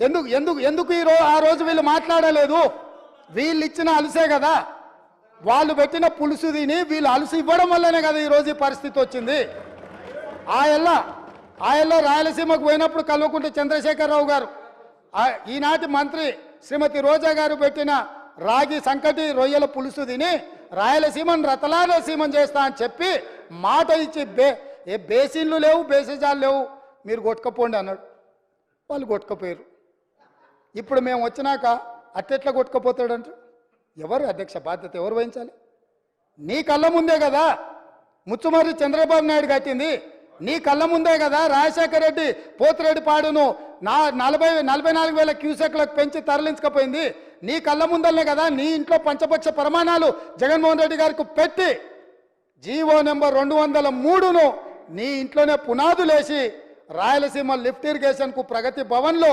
ఎందుకు ఎందుకు ఎందుకు ఈ రో ఆ రోజు వీళ్ళు మాట్లాడలేదు? వీళ్ళు ఇచ్చిన అలసే కదా. వాళ్ళు పెట్టిన పులుసు తిని వీళ్ళు అలసి ఇవ్వడం వల్లనే కదా ఈరోజు ఈ పరిస్థితి వచ్చింది. ఆయల్ల ఆయల్లో రాయలసీమకు పోయినప్పుడు కల్వకుంట్ల చంద్రశేఖరరావు గారు ఈనాటి మంత్రి శ్రీమతి రోజా గారు పెట్టిన రాగి సంకటి రొయ్యల పులుసు తిని రాయలసీమను రతలాలసీమం చేస్తా అని చెప్పి మాట ఇచ్చి బే ఏ బేసిన్లు లేవు బేసిజాలు లేవు. మీరు కొట్టుకపోండి అన్నాడు. వాళ్ళు కొట్టుకపోయారు ఇప్పుడు మేము వచ్చినాక అట్టెట్లా కొట్టుకుపోతాడంట? ఎవరు అధ్యక్ష బాధ్యత ఎవరు వహించాలి? నీ కళ్ళ ముందే కదా ముచ్చుమర్రి చంద్రబాబు నాయుడు కట్టింది. నీ కళ్ళ ముందే కదా రాజశేఖర రెడ్డి పోతిరెడ్డి పాడును నా నలభై నలభై నాలుగు వేల క్యూసెక్లకు పెంచి తరలించకపోయింది. నీ కళ్ళ ముందలనే కదా నీ ఇంట్లో పంచపక్ష ప్రమాణాలు జగన్మోహన్ రెడ్డి గారికి పెట్టి జీవో నెంబర్ రెండు వందల మూడును నీ ఇంట్లోనే పునాదులేసి రాయలసీమ లిఫ్ట్ ఇరిగేషన్కు ప్రగతి భవన్లో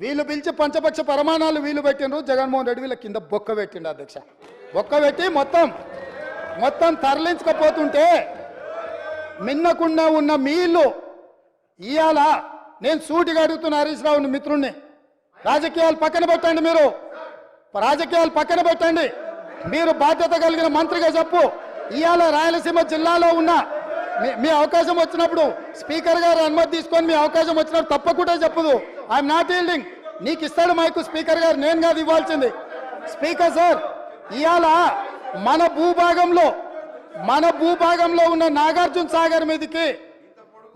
వీళ్ళు పిలిచి పంచపక్ష ప్రమాణాలు వీళ్ళు పెట్టిండ్రు. జగన్మోహన్ రెడ్డి వీళ్ళ కింద బొక్క పెట్టిండు అధ్యక్ష. బొక్క పెట్టి మొత్తం మొత్తం తరలించకపోతుంటే మిన్నకుండా ఉన్న మీళ్ళు ఇల్లు ఇవాళ నేను సూటిగా అడుగుతున్న హరీష్ రావుని మిత్రుణ్ణి. రాజకీయాలు పక్కన పెట్టండి మీరు. రాజకీయాలు పక్కన పెట్టండి. మీరు బాధ్యత కలిగిన మంత్రిగా చెప్పు. ఇవాళ రాయలసీమ జిల్లాలో ఉన్న మీ- మీ అవకాశం వచ్చినప్పుడు స్పీకర్ గారు అనుమతి తీసుకొని మీ అవకాశం వచ్చినప్పుడు తప్పకుండా చెప్పదు. ఐఎమ్ నాట్ ఈల్డింగ్ నీకు ఇస్తాడు మైకు స్పీకర్ గారు నేను కాదు ఇవ్వాల్సింది. స్పీకర్ సార్ ఇవాళ మన భూభాగంలో మన భూభాగంలో ఉన్న నాగార్జున సాగర్ మీదకి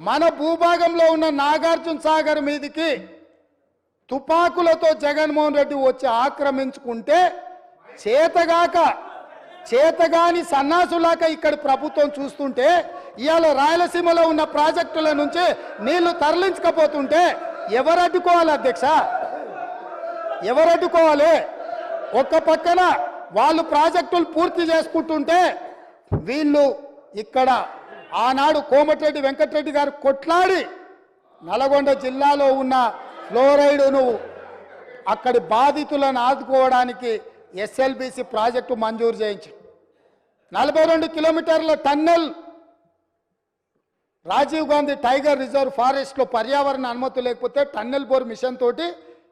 మన భూభాగంలో ఉన్న నాగార్జున సాగర్ మీదకి తుపాకులతో జగన్మోహన్ రెడ్డి వచ్చి ఆక్రమించుకుంటే చేతగాక చేతగాని సన్నాసులాక ఇక్కడ ప్రభుత్వం చూస్తుంటే ఇవాళ రాయలసీమలో ఉన్న ప్రాజెక్టుల నుంచి నీళ్ళు తరలించకపోతుంటే ఎవరు అడ్డుకోవాలి అధ్యక్ష? ఎవరు అడ్డుకోవాలి? ఒక్క పక్కన వాళ్ళు ప్రాజెక్టులు పూర్తి చేసుకుంటుంటే వీళ్ళు ఇక్కడ ఆనాడు కోమటిరెడ్డి వెంకటరెడ్డి గారు కొట్లాడి నల్గొండ జిల్లాలో ఉన్న ఫ్లోరైడును అక్కడి బాధితులను ఆదుకోవడానికి ఎస్ఎల్బిసి ప్రాజెక్టు మంజూరు చేయించి నలభై రెండు కిలోమీటర్ల tunnel Rajiv Gandhi tiger reserve ఫారెస్ట్లో పర్యావరణ అనుమతి లేకపోతే టన్నెల్ బోర్ మిషన్ తోటి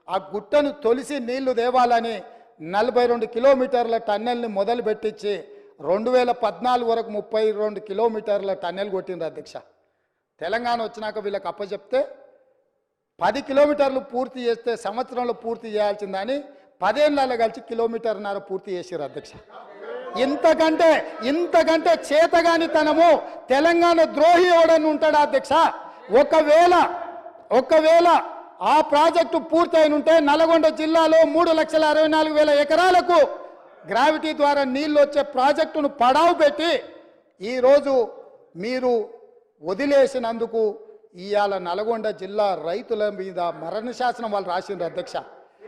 ఆ గుట్టను తొలిసి నీళ్ళు దేవాలని నలభై రెండు కిలోమీటర్ల టన్నెల్ని మొదలు పెట్టించి రెండు వేల పద్నాలుగు వరకు ముప్పై రెండు కిలోమీటర్ల టన్నెల్ కొట్టింది అధ్యక్ష. తెలంగాణ వచ్చినాక వీళ్ళకి అప్పచెప్తే పది కిలోమీటర్లు పూర్తి చేస్తే సంవత్సరంలో పూర్తి చేయాల్సిందని పదేళ్ళలో కలిసి కిలోమీటర్న్నర పూర్తి చేసారు అధ్యక్ష. ఇంతకంటే ఇంతకంటే చేతగానితనము తెలంగాణ ద్రోహి ఎవడని ఉంటాడా అధ్యక్ష? ఒకవేళ ఒకవేళ ఆ ప్రాజెక్టు పూర్తయిన ఉంటే నల్గొండ జిల్లాలో మూడు లక్షల అరవై నాలుగు వేల ఎకరాలకు గ్రావిటీ ద్వారా నీళ్ళు వచ్చే ప్రాజెక్టును పడావు పెట్టి ఈరోజు మీరు వదిలేసినందుకు ఇవాళ నల్గొండ జిల్లా రైతుల మీద మరణ శాసనం వాళ్ళు రాసిండ్రు అధ్యక్ష.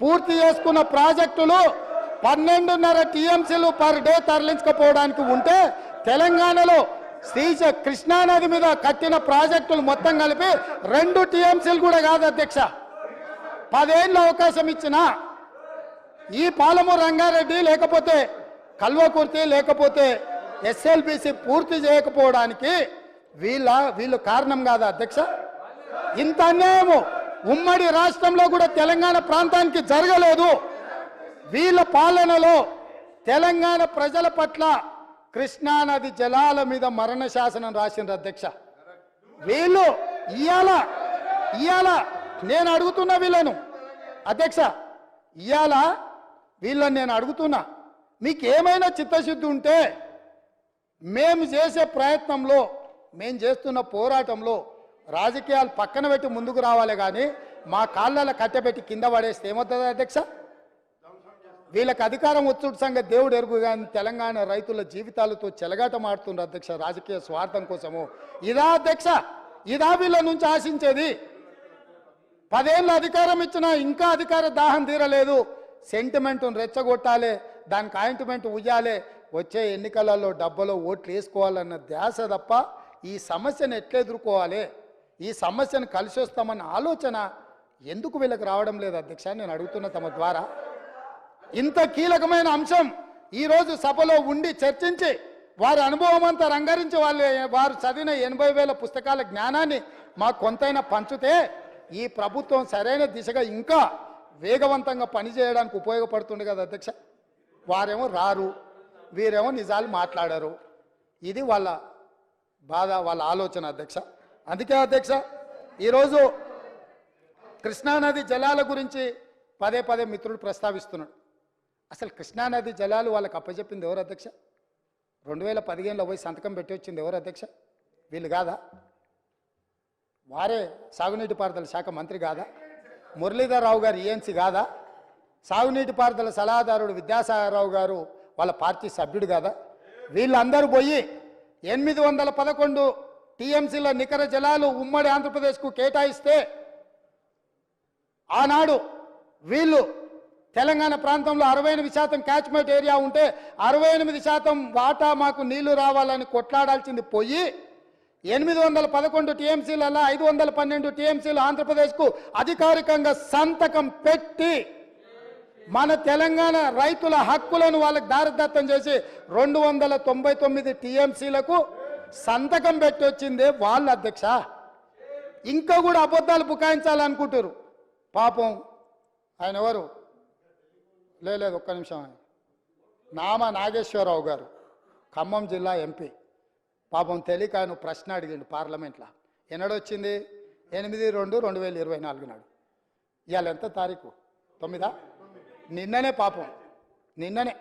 పూర్తి చేసుకున్న ప్రాజెక్టులు పన్నెండున్నర టీఎంసీలు పర్ డే తరలించకపోవడానికి ఉంటే తెలంగాణలో శ్రీశ కృష్ణానది మీద కట్టిన ప్రాజెక్టులు మొత్తం కలిపి రెండు టీఎంసీలు కూడా కాదు అధ్యక్ష. పదేళ్ళు అవకాశం ఇచ్చిన ఈ పాలము రంగారెడ్డి లేకపోతే కల్వకుర్తి లేకపోతే ఎస్ఎల్బిసి పూర్తి చేయకపోవడానికి వీళ్ళ వీళ్ళు కారణం కాదా అధ్యక్ష? ఇంత అన్యాయము. ఉమ్మడి రాష్ట్రంలో కూడా తెలంగాణ ప్రాంతానికి జరగలేదు. వీళ్ళ పాలనలో తెలంగాణ ప్రజల పట్ల కృష్ణానది జలాల మీద మరణ శాసనం రాసిన అధ్యక్ష. వీళ్ళు ఇయాల ఇయాల నేను అడుగుతున్నా వీళ్ళను. అధ్యక్ష ఇయాల వీళ్ళని నేను అడుగుతున్నా. మీకు ఏమైనా చిత్తశుద్ధి ఉంటే మేము చేసే ప్రయత్నంలో మేము చేస్తున్న పోరాటంలో రాజకీయాలు పక్కన పెట్టి ముందుకు రావాలి కానీ మా కాళ్ళలో కట్టెపెట్టి కింద పడేస్తే ఏమవుతుంది అధ్యక్ష? వీళ్ళకి అధికారం వచ్చుడు సంగతి దేవుడు ఎరుగు కానీ తెలంగాణ రైతుల జీవితాలతో చెలగాట మాడుతుండ్రు అధ్యక్ష రాజకీయ స్వార్థం కోసము. ఇదా అధ్యక్ష ఇదా వీళ్ళ నుంచి ఆశించేది? పదేళ్ళు అధికారం ఇచ్చినా ఇంకా అధికార దాహం తీరలేదు. సెంటిమెంట్ను రెచ్చగొట్టాలి దానికి ఆయింట్మెంట్ ఉయ్యాలి. వచ్చే ఎన్నికలలో డబ్బలో ఓట్లు వేసుకోవాలన్న ధ్యాస తప్ప ఈ సమస్యను ఎట్లా ఎదుర్కోవాలి? ఈ సమస్యను కలిసి వస్తామన్న ఆలోచన ఎందుకు వీళ్ళకి రావడం లేదు అధ్యక్ష? నేను అడుగుతున్న తమ ద్వారా. ఇంత కీలకమైన అంశం ఈరోజు సభలో ఉండి చర్చించి వారి అనుభవం అంతా రంగరించి వాళ్ళు వారు చదివిన ఎనభై వేల పుస్తకాల జ్ఞానాన్ని మాకు కొంతైనా పంచితే ఈ ప్రభుత్వం సరైన దిశగా ఇంకా వేగవంతంగా పనిచేయడానికి ఉపయోగపడుతుంది కదా అధ్యక్ష? వారేమో రారు వీరేమో నిజాలు మాట్లాడరు. ఇది వాళ్ళ బాధ వాళ్ళ ఆలోచన అధ్యక్ష. అందుకే అధ్యక్ష ఈరోజు కృష్ణానది జలాల గురించి పదే పదే మిత్రుడు ప్రస్తావిస్తున్నాడు. అసలు కృష్ణానది జలాలు వాళ్ళకి అప్పచెప్పింది ఎవరు అధ్యక్ష? రెండు వేల పదిహేనులో పోయి సంతకం పెట్టి వచ్చింది ఎవరు అధ్యక్ష? వీళ్ళు కాదా? వారే సాగునీటి పారుదల శాఖ మంత్రి కాదా? మురళీధరరావు గారు ఈఎన్సీ కాదా? సాగునీటి పారుదల సలహాదారుడు విద్యాసాగరరావు గారు వాళ్ళ పార్టీ సభ్యుడు కాదా? వీళ్ళందరూ పోయి ఎనిమిది వందల పదకొండు టీఎంసీల నికర జలాలు ఉమ్మడి ఆంధ్రప్రదేశ్కు కేటాయిస్తే ఆనాడు వీళ్ళు తెలంగాణ ప్రాంతంలో అరవై ఎనిమిది శాతం క్యాచ్మెంట్ ఏరియా ఉంటే అరవై ఎనిమిది శాతం వాటా మాకు నీళ్ళు రావాలని కొట్లాడాల్సింది పోయి ఎనిమిది వందల పదకొండు టీఎంసీలలో ఐదు వందల పన్నెండు టీఎంసీలు ఆంధ్రప్రదేశ్కు అధికారికంగా సంతకం పెట్టి మన తెలంగాణ రైతుల హక్కులను వాళ్ళకి దారిదత్తం చేసి రెండు వందల తొంభై తొమ్మిది టీఎంసీలకు సంతకం పెట్టి వచ్చిందే వాళ్ళ అధ్యక్ష. ఇంకా కూడా అబద్ధాలు బుకాయించాలనుకుంటారు పాపం. ఆయన ఎవరు? లే- లేదు ఒక్క నిమిషం ఆయన నామ నాగేశ్వరరావు గారు ఖమ్మం జిల్లా ఎంపీ. పాపం తెలియక ఆయన ప్రశ్న అడిగిండు పార్లమెంట్లో. ఎన్నడొచ్చింది? ఎనిమిది రెండు రెండు వేల ఇరవై నాలుగు నాడు. ఇవాళ ఎంత తారీఖు? తొమ్మిదా? నిన్ననే పాపం. నిన్ననే.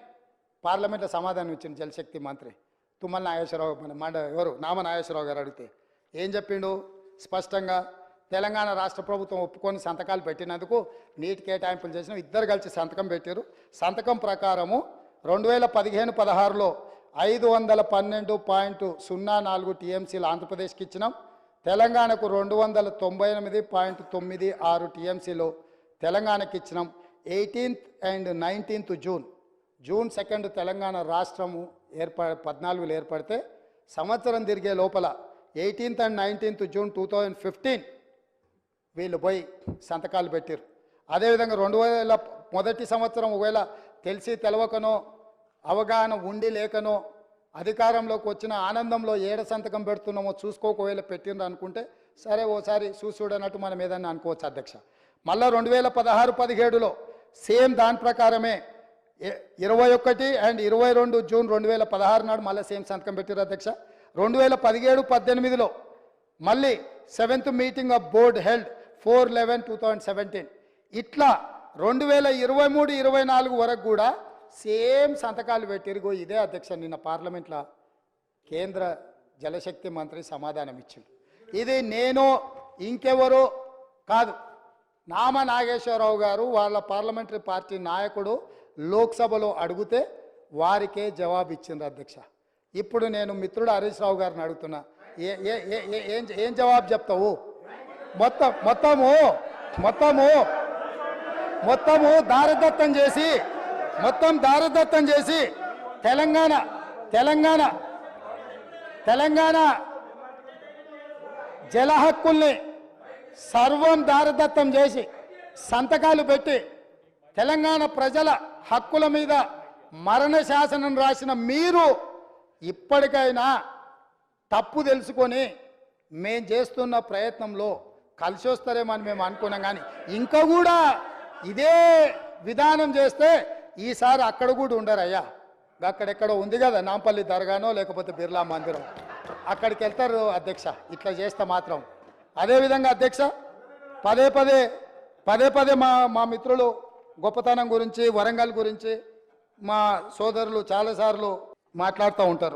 పార్లమెంట్లో సమాధానం ఇచ్చింది జలశక్తి మంత్రి. తుమ్మల నాగేశ్వరరావు మన మండ ఎవరు? నామ నాగేశ్వరరావు గారు అడిగితే ఏం చెప్పిండు? స్పష్టంగా తెలంగాణ రాష్ట్ర ప్రభుత్వం ఒప్పుకొని సంతకాలు పెట్టినందుకు నీటి కేటాయింపులు చేసిన ఇద్దరు కలిసి సంతకం పెట్టారు. సంతకం ప్రకారము రెండు వేల పదిహేను పదహారులో ఐదు వందల పన్నెండు పాయింట్ సున్నా నాలుగు టీఎంసీలు ఆంధ్రప్రదేశ్కి ఇచ్చినాం. తెలంగాణకు రెండు వందల తొంభై ఎనిమిది పాయింట్ తొమ్మిది ఆరు టీఎంసీలు తెలంగాణకి ఇచ్చినాం. Eighteenth and nineteenth June June second Telangana రాష్ట్రము ఏర్ప పద్నాలుగులో ఏర్పడితే సంవత్సరం తిరిగే లోపల eighteenth and nineteenth June two thousand fifteen వీళ్ళు పోయి సంతకాలు పెట్టారు అదేవిధంగా రెండు వేల మొదటి సంవత్సరం ఒకవేళ తెలిసి తెలవకనో అవగాహన ఉండి లేకనో అధికారంలోకి వచ్చిన ఆనందంలో ఏడ సంతకం పెడుతున్నామో చూసుకోకవేళ పెట్టిండ్రు అనుకుంటే సరే ఓసారి చూసి మనం ఏదన్నా అనుకోవచ్చు అధ్యక్ష. మళ్ళీ రెండు వేల పదహారు పదిహేడులో సేమ్ దాని ప్రకారమే ఇరవై ఒకటి అండ్ ఇరవై రెండు జూన్ రెండు వేల పదహారు నాడు మళ్ళీ సేమ్ సంతకం పెట్టారు అధ్యక్ష. రెండు వేల పదిహేడు పద్దెనిమిదిలో మళ్ళీ seventh meeting of board held four eleven two thousand seventeen. ఇట్లా రెండు వేల ఇరవై మూడు ఇరవై నాలుగు వరకు కూడా సేమ్ సంతకాలు పెట్టిరుగో ఇదే అధ్యక్ష నిన్న పార్లమెంట్లో కేంద్ర జలశక్తి మంత్రి సమాధానం ఇచ్చింది ఇది నేను ఇంకెవరో కాదు. నామ నాగేశ్వరరావు గారు వాళ్ళ పార్లమెంటరీ పార్టీ నాయకుడు లోక్సభలో అడిగితే వారికే జవాబు ఇచ్చింది అధ్యక్ష. ఇప్పుడు నేను మిత్రుడు హరీష్ రావు గారిని అడుగుతున్నా. ఏ ఏ ఏ ఏ- ఏం ఏం జవాబు చెప్తావు? మొత్తం మొత్తము మొత్తము మొత్తము దారదత్తం చేసి మొత్తం దారదత్తం చేసి తెలంగాణ తెలంగాణ తెలంగాణ జల హక్కుల్ని సర్వం దారదత్తం చేసి సంతకాలు పెట్టి తెలంగాణ ప్రజల హక్కుల మీద మరణ శాసనం రాసిన మీరు ఇప్పటికైనా తప్పు తెలుసుకొని మేం చేస్తున్న ప్రయత్నంలో కలిసి వస్తారేమో అని మేము అనుకున్నాం కానీ ఇంకా కూడా ఇదే విధానం చేస్తే ఈసారి అక్కడ కూడా ఉండరయ్యా. అక్కడెక్కడో ఉంది కదా నాంపల్లి దర్గానో లేకపోతే బిర్లా మందిరం. అక్కడికి వెళ్తారు అధ్యక్ష. ఇట్లా చేస్తే మాత్రం. అదేవిధంగా అధ్యక్ష పదే పదే పదే పదే మా మా మిత్రులు గొప్పతనం గురించి వరంగల్ గురించి మా సోదరులు చాలాసార్లు మాట్లాడుతూ ఉంటారు.